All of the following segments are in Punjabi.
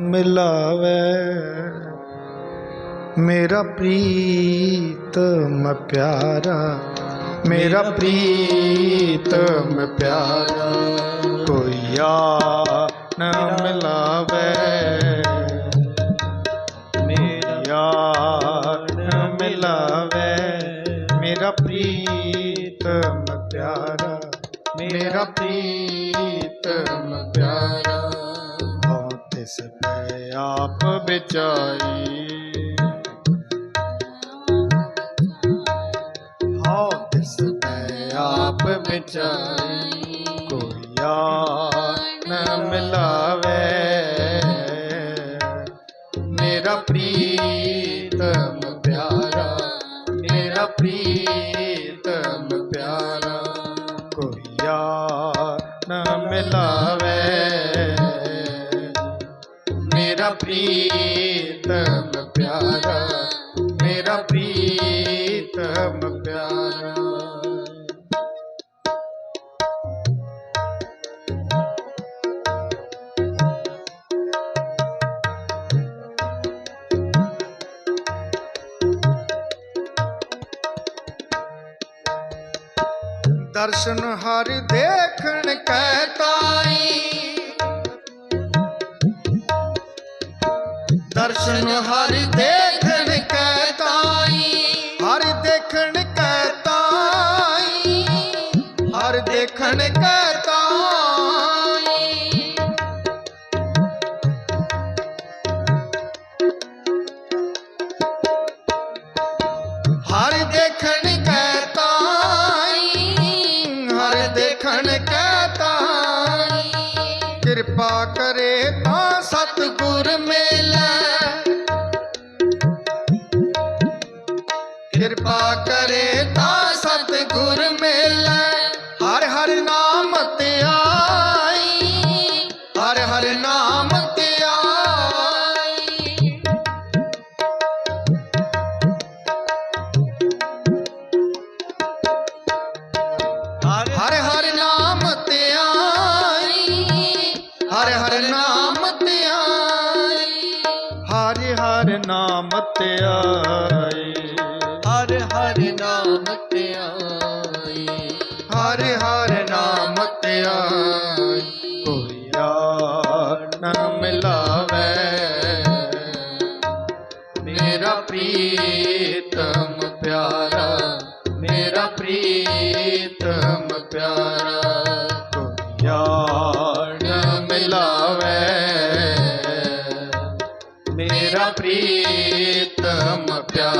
ਮਿਲਾਵੇ। ਮੇਰਾ ਪ੍ਰੀਤਮ ਪਿਆਰਾ। ਮੇਰਾ ਪ੍ਰੀਤਮ ਪਿਆਰਾ। ਕੋਈ ਯਾਰ ਨਾ ਮਿਲਾਵੇ। ਮੇਰਾ ਯਾਰ ਨਾ ਮਿਲਾਵੇ। ਮੇਰਾ ਪ੍ਰੀਤਮ ਪਿਆਰਾ। ਮੇਰਾ ਪ੍ਰੀਤਮ ਪਿਆਰਾ। ਤਿਸ ਪੈ ਆਪ ਵਿਚਾਈ ਹਉ ਤਿਸ ਪੈ ਆਪ ਵਿਚਾਈ ਕੋਈ ਯਾਰ ਮਿਲਾਵੇ। ਮੇਰਾ ਪ੍ਰੀਤਮ ਪਿਆਰਾ, ਮੇਰਾ ਪ੍ਰੀਤ ਪ੍ਰੀਤਮ ਪਿਆਰਾ ਮੇਰਾ ਪ੍ਰੀਤਮ ਪਿਆਰਾ ਦਰਸ਼ਨ ਹਰ ਦੇਖਣ ਕਹਿ ਤਾਈ ਦਰਸ਼ਨ ਹਰ ਦੇਖਣ ਕਿਰਪਾ ਕਰੇ ਤਾਂ ਸਤਿਗੁਰ ਮਿਲੈ। ਕਿਰਪਾ ਕਰੇ ਤਾਂ ਧਿਆਈ ਹਰ ਹਰ ਨਾਮ ਧਿਆਈ। ਹਰ ਹਰ ਨਾਮ ਧਿਆਈ। ਕੋਈ ਯਾਰ ਨਾ ਮਿਲਾਵੇ। ਮੇਰਾ ਪ੍ਰੀਤਮ ਪਿਆਰਾ। ਮੇਰਾ ਪ੍ਰੀਤਮ ਪਿਆਰਾ। ਕੋਈ ਯਾਰ ਨਾ ਮਿਲਾਵੇ। ਮੇਰਾ ਪ੍ਰੀਤਮ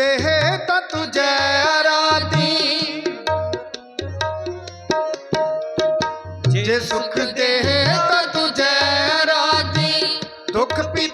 ਦੇਹ ਤਾਂ ਤੁਝੈ ਆਰਾਧੀ। ਜੇ ਸੁਖ ਦੇਹ ਤਾਂ ਤੁਝੈ ਆਰਾਧੀ। ਦੁੱਖ ਪੀ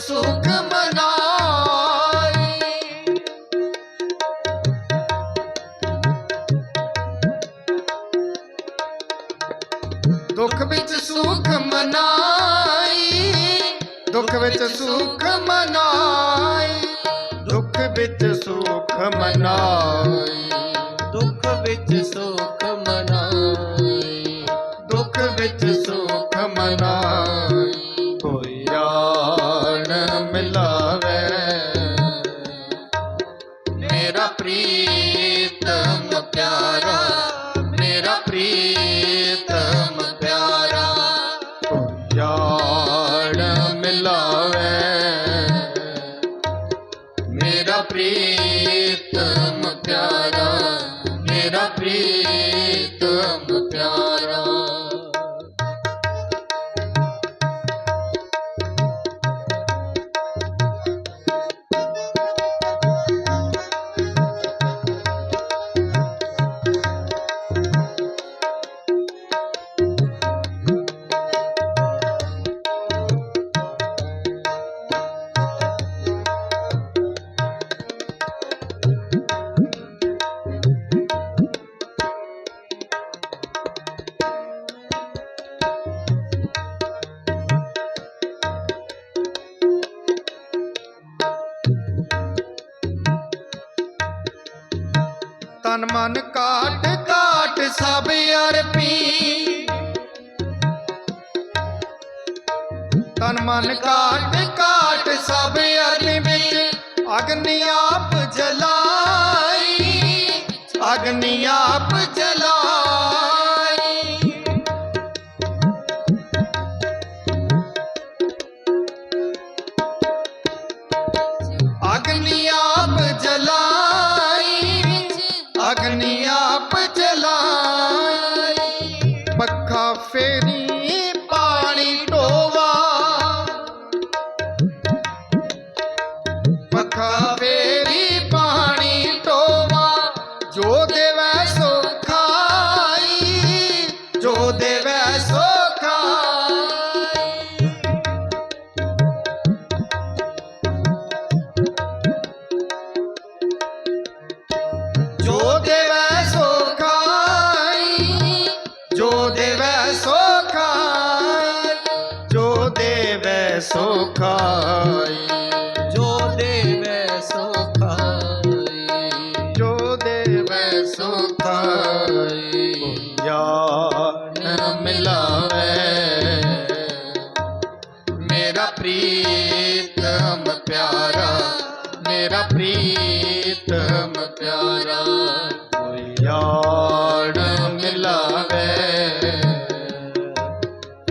ਸੁਖ ਮਨਾਈ। ਦੁੱਖ ਵਿੱਚ ਸੁਖ ਮਨਾਈ। ਦੁੱਖ ਵਿੱਚ ਸੁਖ ਮਨਾਈ। ਦੁੱਖ ਵਿੱਚ ਸੁਖ ਮਨਾਈ। ਦੁੱਖ ਵਿੱਚ ਸੁਖ ਮਨਾਈ। ਦੁੱਖ ਵਿੱਚ ਸੁਖ ਮਨਾਈ। ਮਨ ਕਾਟ ਕਾਟ ਸਭ ਅਰਪੀ। ਤਨ ਮਨ ਕਾਟ ਕਾਟ ਸਭ ਅਰਪੀ ਵਿੱਚ ਅਗਨੀ ਆਪ ਜਲਾਈ। ਅਗਨੀ ਆਪ ਜਲਾਈ ਖਾਈ ਜੋ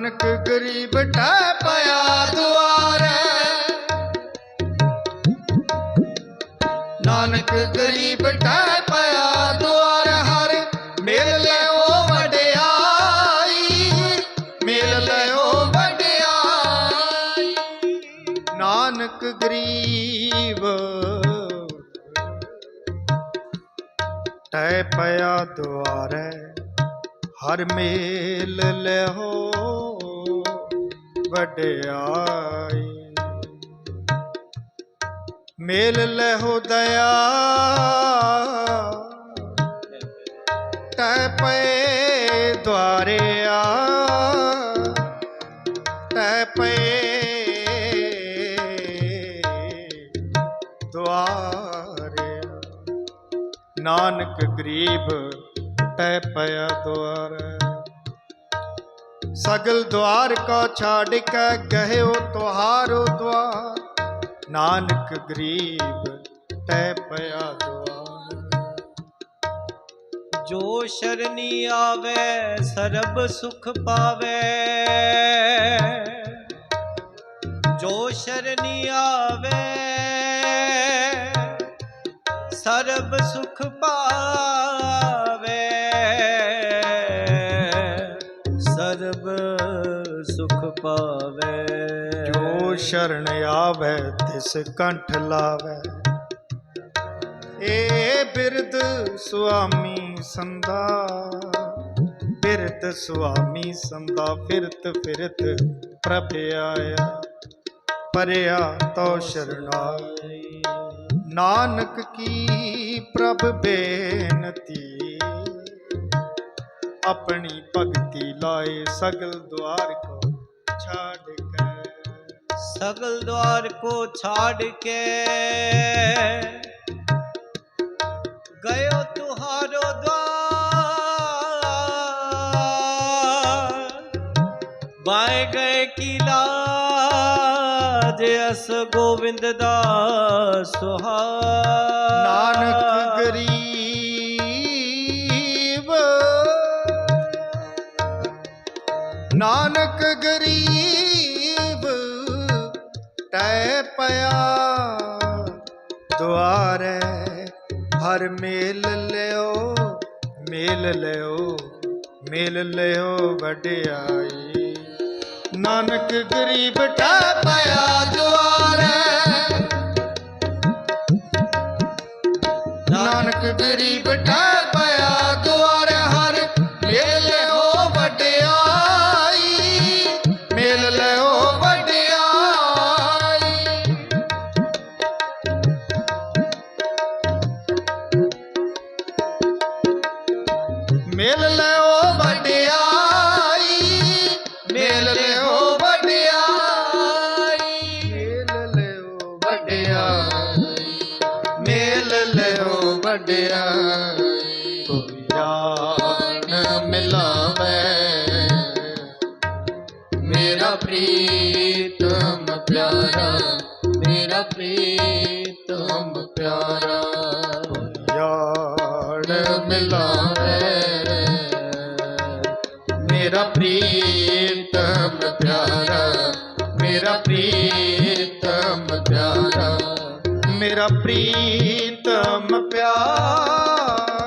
ਨਾਨਕ ਗਰੀਬ ਟੈ ਪਿਆ ਦੁਆਰੇ। ਨਾਨਕ ਗਰੀਬ ਟੈ ਪਿਆ ਦੁਆਰੇ, ਹਰ ਮੇਲ ਲਿਓ ਵਡਿਆਈ। ਲੈ ਲਿਓ ਵਡਿਆਈ। ਨਾਨਕ ਗਰੀਬ ਟਹਿ ਪਿਆ ਦੁਆਰੇ, ਹਰ ਮੇਲ ਲਿਓ ਵਡਿਆਈ। ਮੇਲ ਲਹੋ ਦਇਆ। ਟੈ ਪਏ ਦੁਆਰਿਆ। ਟੈ ਪਏ ਦੁਆਰਿਆ। ਨਾਨਕ ਗਰੀਬ ਟੈ ਪਿਆ ਦੁਆਰ ਸਗਲ ਦੁਆਰ ਕੋ ਛਾੜ ਕੇ ਗਹਿਓ ਤੁਹਾਰੋ ਦੁਆਰ। ਨਾਨਕ ਗਰੀਬ ਟੈ ਪਿਆ ਦੁਆਰ। ਜੋ ਸ਼ਰਨੀ ਆਵੇ, ਸਰਬ ਸੁਖ ਪਾਵੇ। ਜੋ ਸ਼ਰਨੀ ਆਵੇ, ਸਰਬ ਸੁਖ ਪਾ ਸ਼ਰਨ ਆਵੇ, ਤਿਸ ਕੰਠ ਲਾਵੇ। ਏ ਬਿਰਦ ਸੁਆਮੀ ਸੰਦਾ ਫਿਰਤ ਸੁਆਮੀ ਸੰਦਾ ਫਿਰਤ ਫਿਰਤ ਪ੍ਰਭ ਆਇਆ। ਪਰਿਆ ਤੋ ਸ਼ਰਨਾਈ ਨਾਨਕ ਕੀ ਪ੍ਰਭ ਬੇਨਤੀ? ਆਪਣੀ ਭਗਤੀ ਲਾਏ ਸਗਲ ਦੁਆਰ ਕੋ, ਛਾੜ ਸਗਲ ਦਵਾਰ ਕੋ ਛਾੜ ਕੇ। ਗਇਓ ਤੁਹਾਰੋ ਦਵਾਰ। ਬਾਏ ਗਏ ਕੀ ਲਾਜ ਅਸ ਗੋਵਿੰਦ ਦਾ ਸੁਹਾ ਨਾਨਕ ਗਰੀਬ। ਨਾਨਕ ਗਰੀਬ। ਟੈ ਪਿਆ ਦੁਆਰੇ ਹਰ ਮੇਲ ਲਿਓ ਮੇਲ ਲਿਓ ਮੇਲ ਲਿਓ ਵਡਿਆਈ। ਨਾਨਕ ਗਰੀਬ ਟੈ ਪਿਆ ਦੁਆਰੇ। ਨਾਨਕ ਗਰੀਬ ਟੈ ਪਿਆ ਵਡਿਆਈ ਕੋਈ ਜਾਣ ਮਿਲਾਵੇ। ਮੇਰਾ ਪ੍ਰੀਤਮ ਪਿਆਰਾ, ਮੇਰਾ ਪ੍ਰੀਤਮ ਪਿਆਰਾ। ਜਾਣ ਮਿਲਾਵੇ। ਮੇਰਾ ਪ੍ਰੀਤਮ ਪਿਆਰਾ, ਮੇਰਾ ਪ੍ਰੀਤਮ ਪਿਆਰਾ। ਮੇਰਾ ਪ੍ਰੀਤਮ ਪਿਆਰਾ।